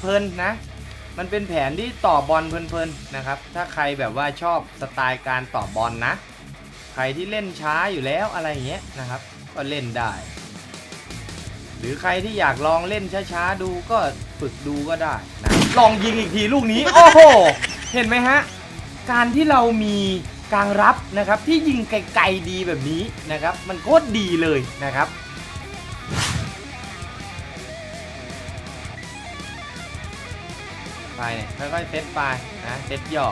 เพลินๆนะ มันเป็นแผนที่ต่อบอลเพลินๆนะครับ ถ้าใครแบบว่าชอบสไตล์การต่อบอลนะ ใครที่เล่นช้าอยู่แล้วอะไรอย่างเงี้ยนะครับ ก็เล่นได้ หรือใครที่อยากลองเล่นช้าๆดูก็ฝึกดูก็ได้นะ ลองยิงอีกทีลูกนี้ โอ้โห เห็นไหมฮะ การที่เรามีกลางรับนะครับที่ยิงไกลๆดีแบบนี้นะครับ มันโคตรดีเลยนะครับ ไปเนี่ยค่อยๆเซตไปนะเซตหย่อ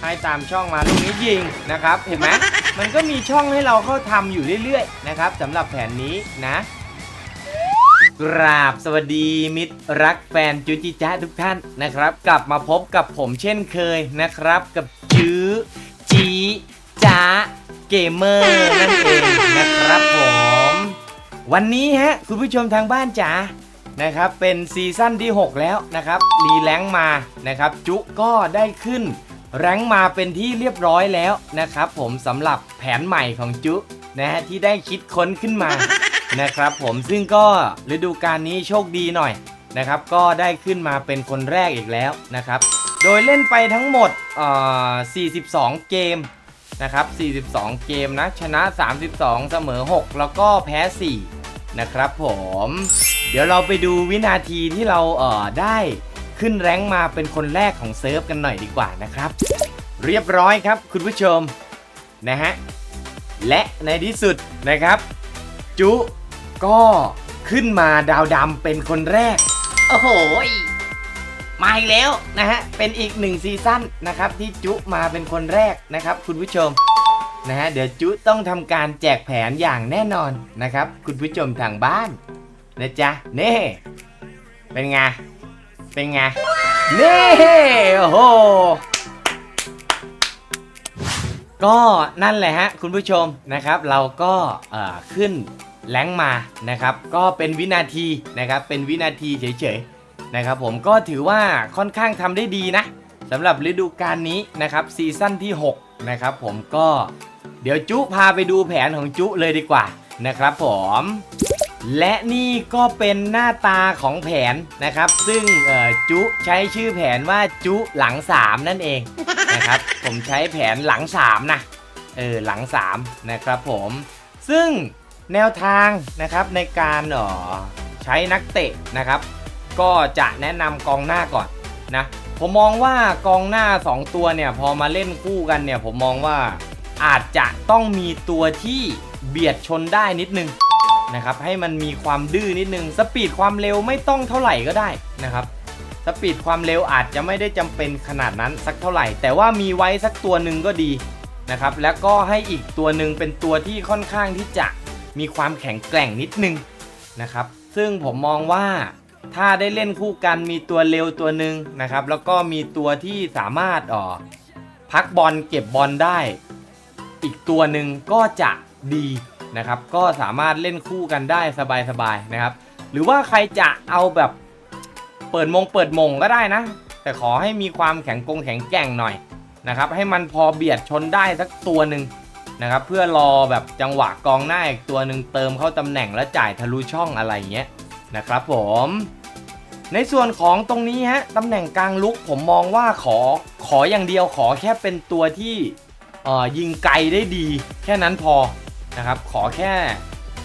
ให้ตามช่องมาลูกนี้ยิงนะครับ เห็นไหมมันก็มีช่องให้เราเข้าทำอยู่เรื่อยๆนะครับสำหรับแผนนี้นะกราบสวัสดีมิตรรักแฟนจุจิจ้าทุกท่านนะครับ กลับมาพบกับผมเช่นเคยนะครับ กับจื้อจีจ้าเกมเมอร์นั่นเองนะครับผม วันนี้ฮะคุณผู้ชมทางบ้านจ๋า นะครับ เป็นซีซั่นที่ 6 แล้วนะครับ รีแรงค์มานะครับ จุก็ได้ขึ้น แรงค์มาเป็นที่เรียบร้อยแล้วนะครับ ผมสำหรับแผนใหม่ของจุนะฮะที่ได้คิดค้นขึ้นมานะครับผมซึ่งก็ฤดูกาลนี้โชคดีหน่อยนะครับ ก็ได้ขึ้นมาเป็นคนแรกอีกแล้วนะครับ โดยเล่นไปทั้งหมดเอ่อ42 เกมนะครับ 42 เกมนะ ชนะ 32 เสมอ 6 แล้วก็แพ้ 4 นะครับผม เดี๋ยวเราไปดูวินาทีที่เราเอ่อได้ขึ้นแรงค์มาเป็นคนแรกของเซิร์ฟกันหน่อยดีกว่านะครับ เรียบร้อยครับคุณผู้ชมนะฮะและในที่สุดนะครับ จุก็ขึ้นมาดาวดำเป็นคนแรก โอ้โหยมาอีกแล้วนะฮะเป็นอีกหนึ่งซีซั่นนะครับที่จุมาเป็นคนแรกนะครับ คุณผู้ชม นะฮะเดี๋ยวจุต้องทำการแจกแผนอย่างแน่นอนนะครับ คุณผู้ชมทางบ้านนะจ๊ะเน่เป็นไงเป็นไงเน่โอ้โหก็นั่นแหละฮะคุณผู้ชมนะครับ เราก็ขึ้นแรงมานะครับ ก็เป็นวินาทีนะครับ เป็นวินาทีเฉยๆนะครับ ผมก็ถือว่าค่อนข้างทำได้ดีนะสำหรับฤดูกาลนี้นะครับซีซั่นที่ 6 นะครับผมก็ เดี๋ยวจุพาไปดูแผนของจุเลยดีกว่านะครับผมและนี่ก็เป็นหน้าตาของแผนนะครับ ซึ่งเอ่อจุใช้ชื่อแผนว่าจุหลัง 3 นั่นเองนะครับ ผมใช้แผนหลัง 3 นะเออหลัง 3 นะครับผม ซึ่งแนวทางนะครับในการเออใช้นักเตะนะครับ ก็จะแนะนำกองหน้าก่อนนะผมมองว่ากองหน้า 2 ตัวเนี่ยพอมาเล่นคู่กันเนี่ยผมมองว่า อาจจะต้องมีตัวที่เบียดชนได้นิดนึงนะครับให้มันมีความดื้อนิดนึงสปีดความเร็วไม่ต้องเท่าไหร่ก็ได้นะครับสปีดความเร็วอาจจะไม่ได้จำเป็นขนาดนั้นสักเท่าไหร่ แต่ว่ามีไว้สักตัวหนึ่งก็ดีนะครับแล้วก็ให้อีกตัวหนึ่งเป็นตัวที่ค่อนข้างที่จะมีความแข็งแกร่งนิดนึงนะครับซึ่งผมมองว่าถ้าได้เล่นคู่กันมีตัวเร็วตัวหนึ่งนะครับแล้วก็มีตัวที่สามารถอ๋อพักบอลเก็บบอลได้ อีกตัวหนึ่งก็จะดีนะครับ ก็สามารถเล่นคู่กันได้สบายๆนะครับ หรือว่าใครจะเอาแบบเปิดมงเปิดมงก็ได้นะ แต่ขอให้มีความแข็งกงแข็งแกร่งหน่อยนะครับ ให้มันพอเบียดชนได้สักตัวหนึ่งนะครับ เพื่อรอแบบจังหวะกองหน้าอีกตัวหนึ่งเติมเข้าตำแหน่งแล้วจ่ายทะลุช่องอะไรเงี้ยนะครับผมในส่วนของตรงนี้ฮะตำแหน่งกลางลุกผมมองว่าขอขออย่างเดียวขอแค่เป็นตัวที่ ยิงไกลได้ดี แค่นั้นพอนะครับ ขอแค่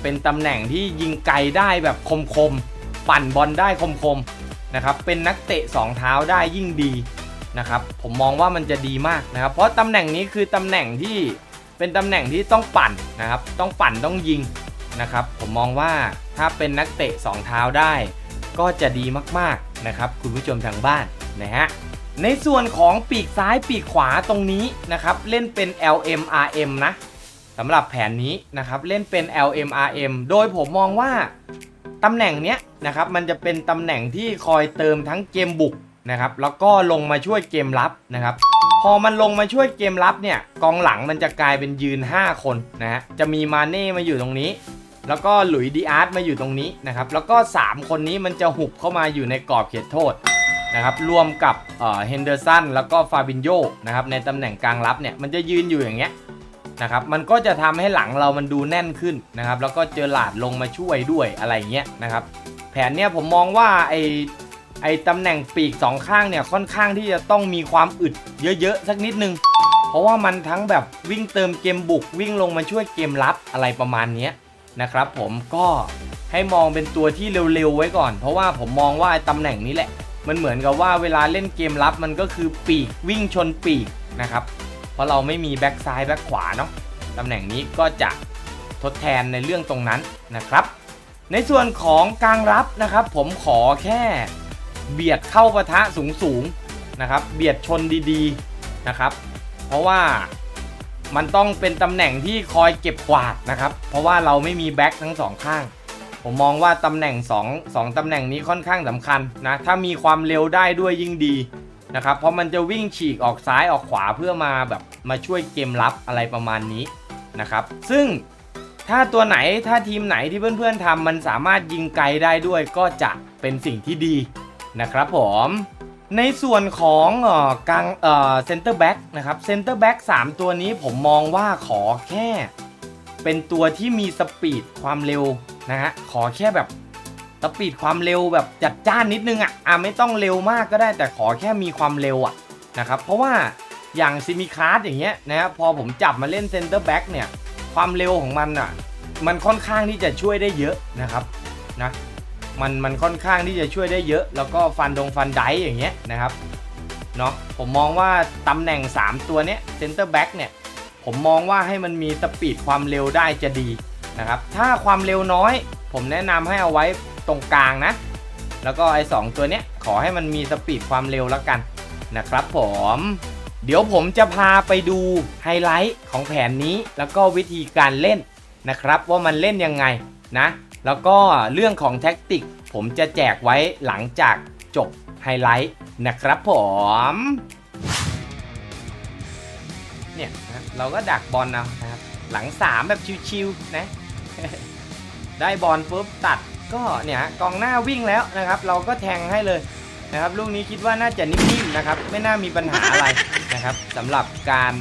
เป็นตำแหน่งที่ยิงไกลได้แบบคมๆ ปั่นบอลได้คมๆนะครับ เป็นนักเตะสองเท้าได้ยิ่งดีนะครับ ผมมองว่ามันจะดีมากนะครับ เพราะตำแหน่งนี้คือตำแหน่งที่เป็นตำแหน่งที่ต้องปั่นนะครับ ต้องปั่นต้องยิงนะครับ ผมมองว่าถ้าเป็นนักเตะสองเท้าได้ ก็จะดีมากๆนะครับ คุณผู้ชมทางบ้านนะฮะ ในส่วนของปีกซ้ายปีกขวาตรงนี้นะครับเล่นเป็น LMRM นะสำหรับแผนนี้นะครับเล่นเป็น LMRM โดยผมมองว่าตำแหน่งเนี้ยนะครับมันจะเป็นตำแหน่งที่คอยเติมทั้งเกมบุกนะครับแล้วก็ลงมาช่วยเกมรับนะครับพอมันลงมาช่วยเกมรับเนี่ยกองหลังมันจะกลายเป็นยืน 5 คนนะฮะจะมีมาเน่มาอยู่ตรงนี้ แล้วก็หลุยดีอาร์ตมาอยู่ตรงนี้นะครับแล้วก็ 3 คนนี้มันจะหุบเข้ามาอยู่ในกรอบเขตโทษ นะครับรวมกับเฮนเดอร์สันแล้วก็ฟาบินโยนะครับในตำแหน่งกลางรับเนี่ยมันจะยืนอยู่อย่างเงี้ยนะครับมันก็จะทำให้หลังเรามันดูแน่นขึ้นนะครับแล้วก็เจอหลาดลงมาช่วยด้วยอะไรเงี้ยนะครับแผนเนี้ยผมมองว่าไอไอตำแหน่งปีกสองข้างเนี่ยค่อนข้างที่จะต้องมีความอึดเยอะๆสักนิดนึง เพราะว่ามันทั้งแบบวิ่งเติมเกมบุกวิ่งลงมาช่วยเกมรับอะไรประมาณเนี้ยนะครับผมก็ให้มองเป็นตัวที่เร็วๆไว้ก่อน เพราะว่าผมมองว่าไอตำแหน่งนี้แหละ มันเหมือนกับว่าเวลาเล่นเกมรับมันก็คือปีกวิ่งชนปีกนะครับ เพราะเราไม่มีแบ็กซ้ายแบ็กขวาเนาะตำแหน่งนี้ก็จะทดแทนในเรื่องตรงนั้นนะครับ ในส่วนของกลางรับนะครับ ผมขอแค่เบียดเข้าปะทะสูงๆนะครับ เบียดชนดีๆนะครับ เพราะว่ามันต้องเป็นตำแหน่งที่คอยเก็บกวาดนะครับ เพราะว่าเราไม่มีแบ็คทั้งสองข้าง ผมมองว่าตำแหน่ง 2 2ตำแหน่งนี้ค่อนข้างสำคัญนะถ้ามีความเร็วได้ด้วยยิ่งดีนะครับเพราะมันจะวิ่งฉีกออกซ้ายออกขวาเพื่อมาแบบมาช่วยเกมรับอะไรประมาณนี้นะครับซึ่งถ้าตัวไหนถ้าทีมไหนที่เพื่อนๆทำมันสามารถยิงไกลได้ด้วยก็จะเป็นสิ่งที่ดีนะครับผมในส่วนของกลางเซนเตอร์แบ็กนะครับเซนเตอร์แบ็ก3ตัวนี้ผมมองว่าขอแค่ เป็นตัวที่มีสปีดความเร็วนะฮะขอแค่แบบสปีดความเร็วแบบจัดจ้านนิดนึงอะอะไม่ต้องเร็วมากก็ได้แต่ขอแค่มีความเร็วอะนะครับเพราะว่าอย่างซิมิคาร์ดอย่างเงี้ยนะฮะพอผมจับมาเล่นเซนเตอร์แบ็กเนี่ยความเร็วของมันอะมันค่อนข้างที่จะช่วยได้เยอะนะครับนะมันมันค่อนข้างที่จะช่วยได้เยอะ แล้วก็ฟันดงฟันไดอย่างเงี้ยนะครับเนาะผมมองว่าตำแหน่ง 3 ตัวเนี้ยเซนเตอร์แบ็กเนี่ย ผมมองว่าให้มันมีสปีดความเร็วได้จะดีนะครับ ถ้าความเร็วน้อย ผมแนะนำให้เอาไว้ตรงกลางนะ แล้วก็ไอ้สองตัวเนี้ยขอให้มันมีสปีดความเร็วแล้วกันนะครับผมเดี๋ยวผมจะพาไปดูไฮไลท์ของแผนนี้ แล้วก็วิธีการเล่นนะครับ ว่ามันเล่นยังไงนะ แล้วก็เรื่องของแท็กติก ผมจะแจกไว้หลังจากจบไฮไลท์นะครับผม เนี่ยนะเราก็ดักบอลเอานะครับ หลัง 3 แบบชิวๆนะ ได้บอลปุ๊บตัดก็เนี่ยฮะกองหน้าวิ่งแล้วนะครับ เราก็แทงให้เลยนะครับลูกนี้คิดว่าน่าจะนิ่มๆนะครับ ไม่น่ามีปัญหาอะไรนะครับสำหรับการ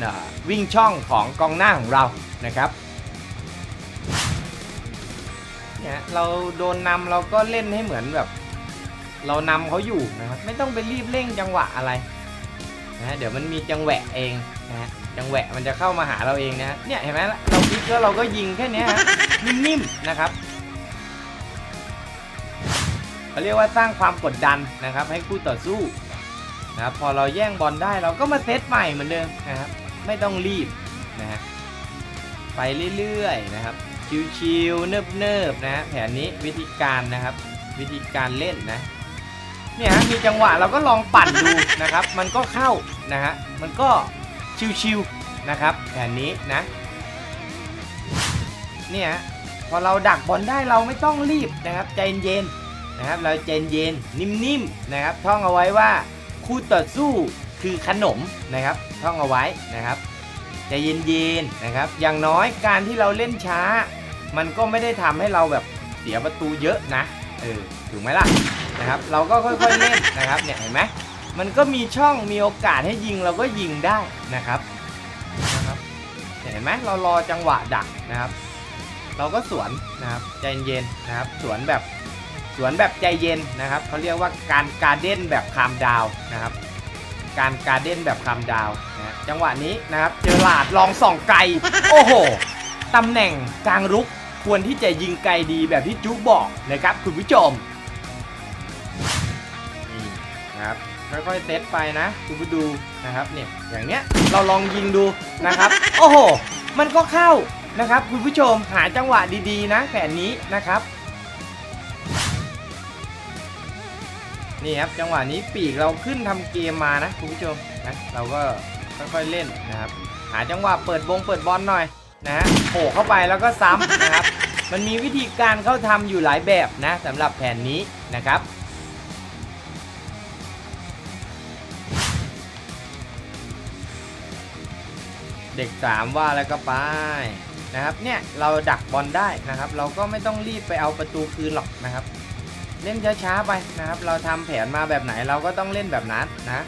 วิ่งช่องของกองหน้าของเรานะครับเนี่ยเราโดนนำเราก็เล่นให้เหมือนแบบ เรานำเขาอยู่นะครับ ไม่ต้องไปรีบเร่งจังหวะอะไร นะเดี๋ยวมันมีจังแหวะเองนะฮะจังแหวะมันจะเข้ามาหาเราเองนะฮะเนี่ยเห็นไหมล่ะเราพลิกแล้วเราก็ยิงแค่เนี้ยฮะนิ่มๆนะครับเขาเรียกว่าสร้างความกดดันนะครับ ให้คู่ต่อสู้นะครับพอเราแย่งบอลได้เราก็มาเซตใหม่เหมือนเดิมนะครับไม่ต้องรีบนะฮะไปเรื่อยๆนะครับชิวๆเนิบๆนะฮะแผนนี้วิธีการนะครับ วิธีการเล่นนะ เนี่ยฮะมีจังหวะเราก็ลองปั่นดูนะครับ มันก็เข้านะฮะมันก็ชิวๆนะครับแผนนี้นะ เนี่ยพอเราดักบอลได้เราไม่ต้องรีบนะครับใจเย็นๆนะครับ เราใจเย็นนิ่มๆนะครับท่องเอาไว้ว่าคู่ต่อสู้คือขนมนะครับท่องเอาไว้นะครับใจเย็นๆนะครับ อย่างน้อยการที่เราเล่นช้า มันก็ไม่ได้ทำให้เราแบบเสียประตูเยอะนะเออถูกไหมล่ะ นะครับ เราก็ค่อยๆเล่นนะครับเนี่ยเห็นไหมมันก็มีช่องมีโอกาสให้ยิงเราก็ยิงได้นะครับนะครับเห็นไหมเรารอจังหวะดักนะครับ เราก็สวนนะครับใจเย็นนะครับ สวนแบบสวนแบบใจเย็นนะครับเขาเรียกว่าการการเด้นแบบคามดาวนะครับ การการเด้นแบบคามดาวนะจังหวะนี้นะครับ เจอหลาดลองส่องไกลโอ้โหตำแหน่งกลางรุกควรที่จะยิงไกลดีแบบที่จุ๊บอกนะครับคุณผู้ชม ค่อยๆเซตไปนะคุณผู้ดูนะครับเนี่ยอย่างเนี้ยเราลองยิงดูนะครับ โอ้โห มันก็เข้านะครับ คุณผู้ชมหาจังหวะดีๆ นะแผนนี้นะครับนี่ครับจังหวะนี้ปีกเราขึ้นทำเกมมานะคุณผู้ชมนะเราก็ค่อยๆเล่นนะครับ หาจังหวะเปิดบงเปิดบอลหน่อยนะฮะโผล่เข้าไปแล้วก็ซ้ำนะครับ มันมีวิธีการเข้าทำอยู่หลายแบบนะสำหรับแผนนี้นะครับ เด็ก 3 ว่าแล้วก็ไปนะครับเนี่ยเราดักบอลได้นะครับ เราก็ไม่ต้องรีบไปเอาประตูคืนหรอกนะครับ เล่นช้าๆไปนะครับ เราทำแผนมาแบบไหนเราก็ต้องเล่นแบบนั้นนะ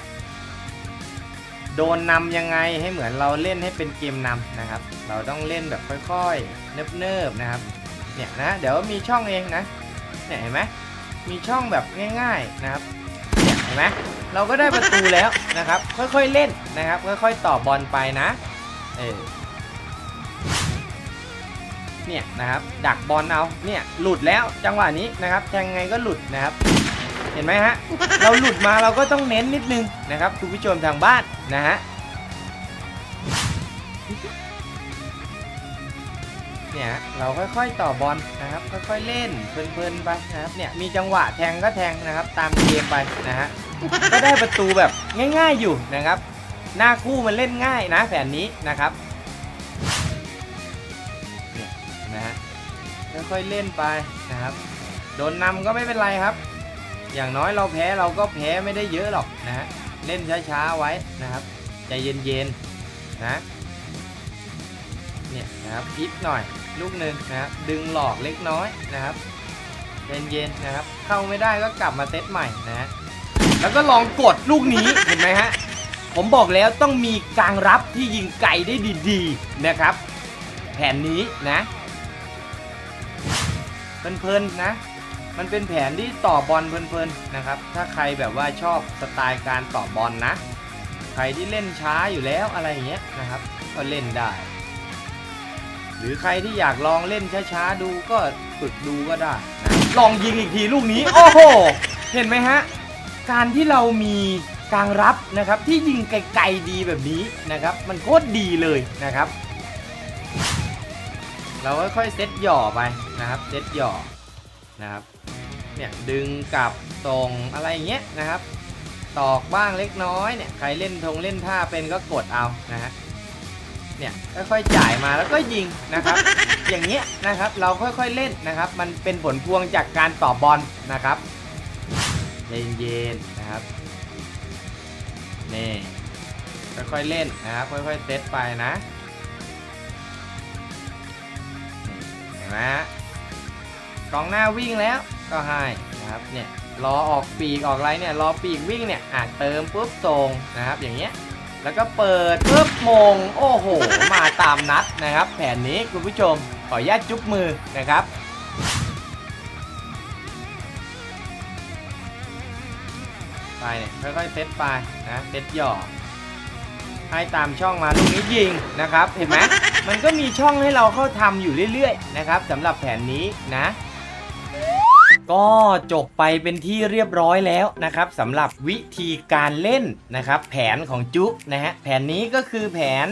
โดนนำยังไงให้เหมือนเราเล่นให้เป็นเกมนำนะครับ เราต้องเล่นแบบค่อยๆเนิบๆนะครับเนี่ยนะเดี๋ยวมีช่องเองนะเนี่ยเห็นไหมมีช่องแบบง่ายๆนะครับเห็นไหมเราก็ได้ประตูแล้วนะครับ ค่อยๆเล่นนะครับ ค่อยๆต่อบอลไปนะ เออเนี่ยนะครับ ดักบอลเอาเนี่ยหลุดแล้วจังหวะนี้นะครับแทงไงก็หลุดนะครับ เห็นไหมฮะ เราหลุดมาเราก็ต้องเน้นนิดนึงนะครับคุณผู้ชมทางบ้านนะฮะเนี่ยเราค่อยๆต่อบอลนะครับ ค่อยๆเล่นเพลินๆไปนะครับเนี่ยมีจังหวะแทงก็แทงนะครับ ตามเกมไปนะฮะก็ได้ประตูแบบง่าย ๆอยู่นะครับ หน้าคู่มันเล่นง่ายนะแผนนี้นะครับเนี่ยนะฮะค่อยๆเล่นไปนะครับ โดนนำก็ไม่เป็นไรครับ อย่างน้อยเราแพ้เราก็แพ้ไม่ได้เยอะหรอกนะฮะเล่นช้าๆไว้นะครับใจเย็นๆนะเนี่ยนะครับพลิกหน่อยลูกหนึ่งนะครับดึงหลอกเล็กน้อยนะครับเย็นๆนะครับ เข้าไม่ได้ก็กลับมาเซตใหม่นะฮะแล้วก็ลองกดลูกนี้เห็นไหมฮะ ผมบอกแล้วต้องมีกลางรับที่ยิงไกลได้ดีๆนะครับ แผนนี้นะเพลินๆนะ มันเป็นแผนที่ต่อบอลเพลินๆนะครับ ถ้าใครแบบว่าชอบสไตล์การต่อบอลนะ ใครที่เล่นช้าอยู่แล้วอะไรอย่างเงี้ยนะครับ ก็เล่นได้ หรือใครที่อยากลองเล่นช้าๆดูก็ฝึกดูก็ได้นะลองยิงอีกทีลูกนี้ โอ้โห เห็นไหมฮะ การที่เรามี กลางรับนะครับที่ยิงไกลๆดีแบบนี้นะครับ มันโคตรดีเลยนะครับ เราค่อยๆเซตหย่อไปนะครับเซตหย่อนะครับเนี่ยดึงกลับตรงอะไรอย่างเงี้ยนะครับ ตอกบ้างเล็กน้อยเนี่ยใครเล่นทงเล่นท่าเป็นก็กดเอานะฮะเนี่ยค่อยๆจ่ายมาแล้วก็ยิงนะครับ อย่างเงี้ยนะครับเราค่อยๆเล่นนะครับ มันเป็นผลพวงจากการต่อบอลนะครับเย็นๆนะครับ นี่ค่อยๆเล่นนะครับ ค่อยๆเซตไปนะนี่เห็นไหมฮะกองหน้าวิ่งแล้วก็ให้นะครับเนี่ยรอออกปีกออกไรเนี่ยรอปีกวิ่งเนี่ยอะเติมปุ๊บตรงนะครับอย่างเงี้ยแล้วก็เปิดปุ๊บมงโอ้โห มาตามนัดนะครับ แผนนี้คุณผู้ชมขออนุญาตจุ๊บมือนะครับ ไปเนี่ยค่อยๆเซตไปนะเซตหย่อให้ตามช่องมาลูกนี้ยิงนะครับเห็นไหมมันก็มีช่องให้เราเข้าทำอยู่เรื่อยๆนะครับสำหรับแผนนี้นะ ก็จบไปเป็นที่เรียบร้อยแล้วนะครับสำหรับวิธีการเล่นนะครับ แผนของจุ๊นะฮะแผนนี้ก็คือแผน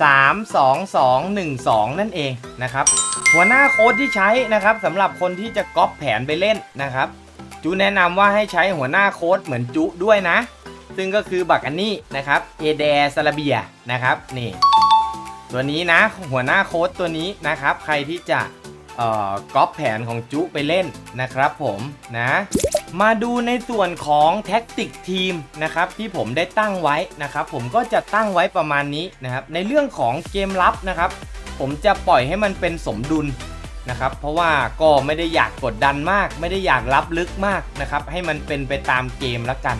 3 2 2 1 2 นั่นเองนะครับหัวหน้าโค้ดที่ใช้นะครับสำหรับคนที่จะก๊อปแผนไปเล่นนะครับ จุแนะนำว่าให้ใช้หัวหน้าโค้ดเหมือนจุด้วยนะ ซึ่งก็คือบักอันนี้นะครับเอเดซาลาเบียนะครับนี่ตัวนี้นะหัวหน้าโค้ดตัวนี้นะครับ ใครที่จะเอ่อก๊อปแผนของจุไปเล่นนะครับผมนะ มาดูในส่วนของแท็กติกทีมนะครับที่ผมได้ตั้งไว้นะครับ ผมก็จะตั้งไว้ประมาณนี้นะครับ ในเรื่องของเกมรับนะครับ ผมจะปล่อยให้มันเป็นสมดุล นะครับเพราะว่าก็ไม่ได้อยากกดดันมาก ไม่ได้อยากรับลึกมากนะครับให้มันเป็นไปตามเกมแล้วกัน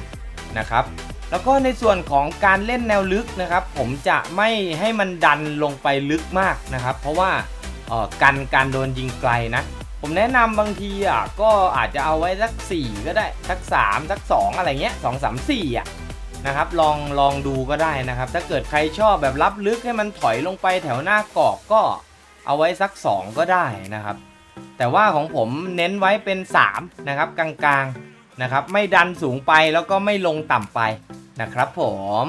นะครับแล้วก็ในส่วนของการเล่นแนวลึกนะครับ ผมจะไม่ให้มันดันลงไปลึกมากนะครับ เพราะว่าออกันการโดนยิงไกลนะ ผมแนะนำบางทีอะก็อาจจะเอาไว้สัก 4 ก็ได้สัก 3 สัก 2 อะไรเงี้ย2 3 4อะนะครับลองลองดูก็ได้นะครับ ถ้าเกิดใครชอบแบบรับลึกให้มันถอยลงไปแถวหน้ากรอบก็ เอาไว้สัก 2 ก็ได้นะครับ แต่ว่าของผมเน้นไว้เป็น 3 นะครับ กลางๆนะครับ ไม่ดันสูงไปแล้วก็ไม่ลงต่ำไปนะครับผม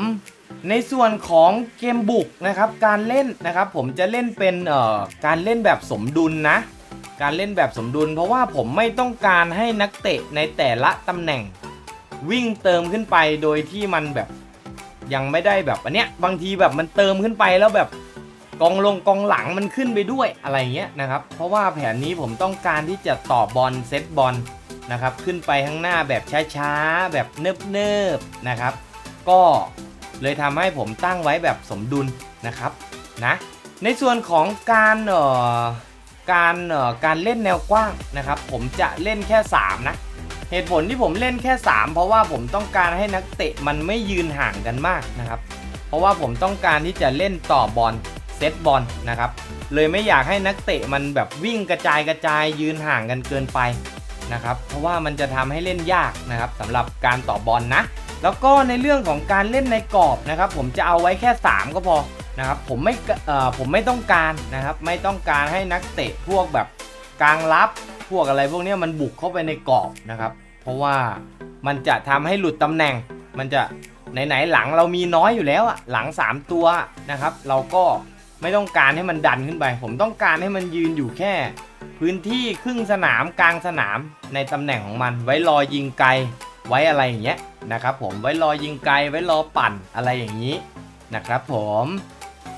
ในส่วนของเกมบุกนะครับ การเล่นนะครับ ผมจะเล่นเป็นเอ่อการเล่นแบบสมดุลนะ การเล่นแบบสมดุล เพราะว่าผมไม่ต้องการให้นักเตะในแต่ละตำแหน่ง วิ่งเติมขึ้นไปโดยที่มันแบบยังไม่ได้แบบอันเนี้ยบางทีแบบมันเติมขึ้นไปแล้วแบบ กองลงกองหลังมันขึ้นไปด้วยอะไรเงี้ยนะครับ เพราะว่าแผนนี้ผมต้องการที่จะต่อบอลเซตบอลนะครับขึ้นไปข้างหน้าแบบช้าๆ แบบเนิบๆนะครับ ก็เลยทำให้ผมตั้งไว้แบบสมดุลนะครับนะในส่วนของการเอ่อการเอ่อการเล่นแนวกว้างนะครับ ผมจะเล่นแค่ 3 นะ เหตุผลที่ผมเล่นแค่ 3 เพราะว่าผมต้องการให้นักเตะมันไม่ยืนห่างกันมากนะครับ เพราะว่าผมต้องการที่จะเล่นต่อบอล เซตบอลนะครับ เลยไม่อยากให้นักเตะมันแบบวิ่งกระจายกระจายยืนห่างกันเกินไปนะครับ เพราะว่ามันจะทำให้เล่นยากนะครับสำหรับการต่อบอลนะ แล้วก็ในเรื่องของการเล่นในกรอบนะครับ ผมจะเอาไว้แค่ 3 ก็พอนะครับผมไม่เอ่อผมไม่ต้องการนะครับ ไม่ต้องการให้นักเตะพวกแบบกลางรับพวกอะไรพวกนี้มันบุกเข้าไปในกรอบนะครับ เพราะว่ามันจะทำให้หลุดตำแหน่ง มันจะไหนๆหลังเรามีน้อยอยู่แล้วอะหลัง 3 ตัวนะครับ เราก็ ไม่ต้องการให้มันดันขึ้นไป ผมต้องการให้มันยืนอยู่แค่ พื้นที่ครึ่งสนามกลางสนามในตำแหน่งของมัน ไว้รอยิงไกลไว้อะไรอย่างเงี้ยนะครับผมไว้รอยิงไกลไว้รอปั่นอะไรอย่างนี้นะครับผม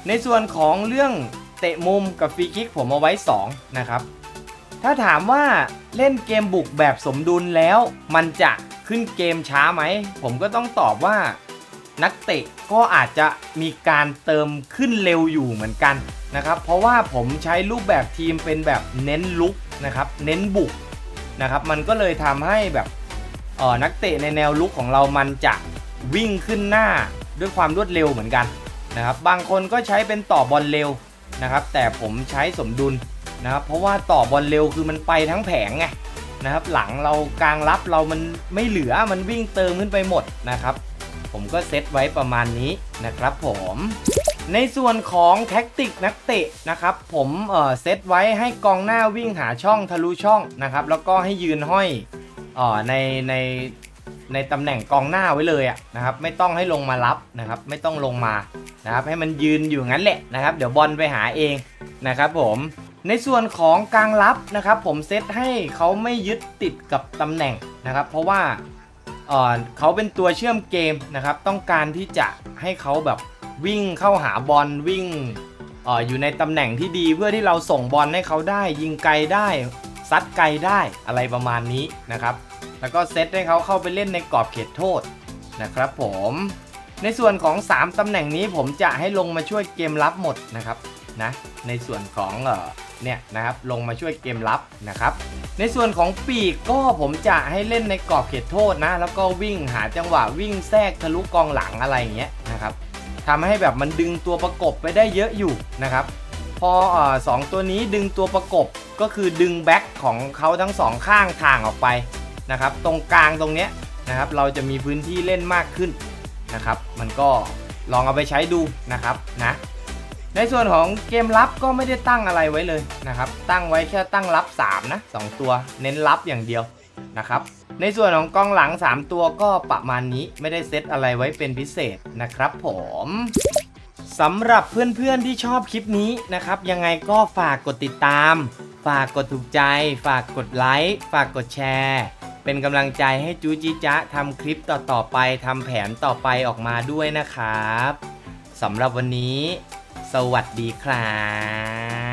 ในส่วนของเรื่องเตะมุมกับฟรีคิกผมเอาไว้ 2 นะครับ ถ้าถามว่าเล่นเกมบุกแบบสมดุลแล้ว มันจะขึ้นเกมช้าไหม ผมก็ต้องตอบว่านักเตะ ก็อาจจะมีการเติมขึ้นเร็วอยู่เหมือนกันนะครับ เพราะว่าผมใช้รูปแบบทีมเป็นแบบเน้นลุกนะครับ เน้นบุกนะครับ มันก็เลยทำให้แบบเออนักเตะในแนวลุกของเรามันจะวิ่งขึ้นหน้าด้วยความรวดเร็วเหมือนกันนะครับ บางคนก็ใช้เป็นต่อบอลเร็วนะครับ แต่ผมใช้สมดุลนะครับ เพราะว่าต่อบอลเร็วคือมันไปทั้งแผงไงนะครับ หลังเรากลางรับเรามันไม่เหลือมันวิ่งเติมขึ้นไปหมดนะครับ ผมก็เซตไว้ประมาณนี้นะครับผมในส่วนของแท็กติกนักเตะนะครับผมเอ่อเซตไว้ให้กองหน้าวิ่งหาช่องทะลุช่องนะครับแล้วก็ให้ยืนห้อยเอ่อในในในตำแหน่งกองหน้าไว้เลยอะนะครับไม่ต้องให้ลงมารับนะครับไม่ต้องลงมานะครับให้มันยืนอยู่งั้นแหละนะครับเดี๋ยวบอลไปหาเองนะครับผมในส่วนของกลางรับนะครับผมเซตให้เขาไม่ยึดติดกับตำแหน่งนะครับเพราะว่า เขาเป็นตัวเชื่อมเกมนะครับ ต้องการที่จะให้เขาแบบวิ่งเข้าหาบอลวิ่งเอ่ออยู่ในตำแหน่งที่ดีเพื่อที่เราส่งบอลให้เขาได้ ยิงไกลได้ซัดไกลได้อะไรประมาณนี้นะครับ แล้วก็เซตให้เขาเข้าไปเล่นในกรอบเขตโทษนะครับผมในส่วนของ 3ตำแหน่งนี้ผมจะให้ลงมาช่วยเกมรับหมดนะครับ นะในส่วนของเนี่ยนะครับลงมาช่วยเกมรับนะครับในส่วนของปีกก็ผมจะให้เล่นในกรอบเขตโทษนะ แล้วก็วิ่งหาจังหวะวิ่งแทรกทะลุกองหลังอะไรอย่างเงี้ยนะครับทำให้แบบมันดึงตัวประกบไปได้เยอะอยู่นะครับพอสองตัวนี้ดึงตัวประกบก็คือดึงแบ็คของเขาทั้งสองข้างทางออกไปนะครับตรงกลางตรงเนี้ยนะครับเราจะมีพื้นที่เล่นมากขึ้นนะครับมันก็ลองเอาไปใช้ดูนะครับนะ ในส่วนของเกมรับก็ไม่ได้ตั้งอะไรไว้เลยนะครับ ตั้งไว้แค่ตั้งรับ 3 นะ 2 ตัว เน้นรับอย่างเดียวนะครับ ในส่วนของกองหลัง 3 ตัวก็ประมาณนี้ไม่ได้เซตอะไรไว้เป็นพิเศษนะครับผมสำหรับเพื่อนๆที่ชอบคลิปนี้นะครับ ยังไงก็ฝากกดติดตาม ฝากกดถูกใจ ฝากกดไลค์ฝากกดแชร์ เป็นกำลังใจให้จูจิจ๊ะทำคลิปต่อๆไปทำแผนต่อไปออกมาด้วยนะครับสำหรับวันนี้ สวัสดีครับ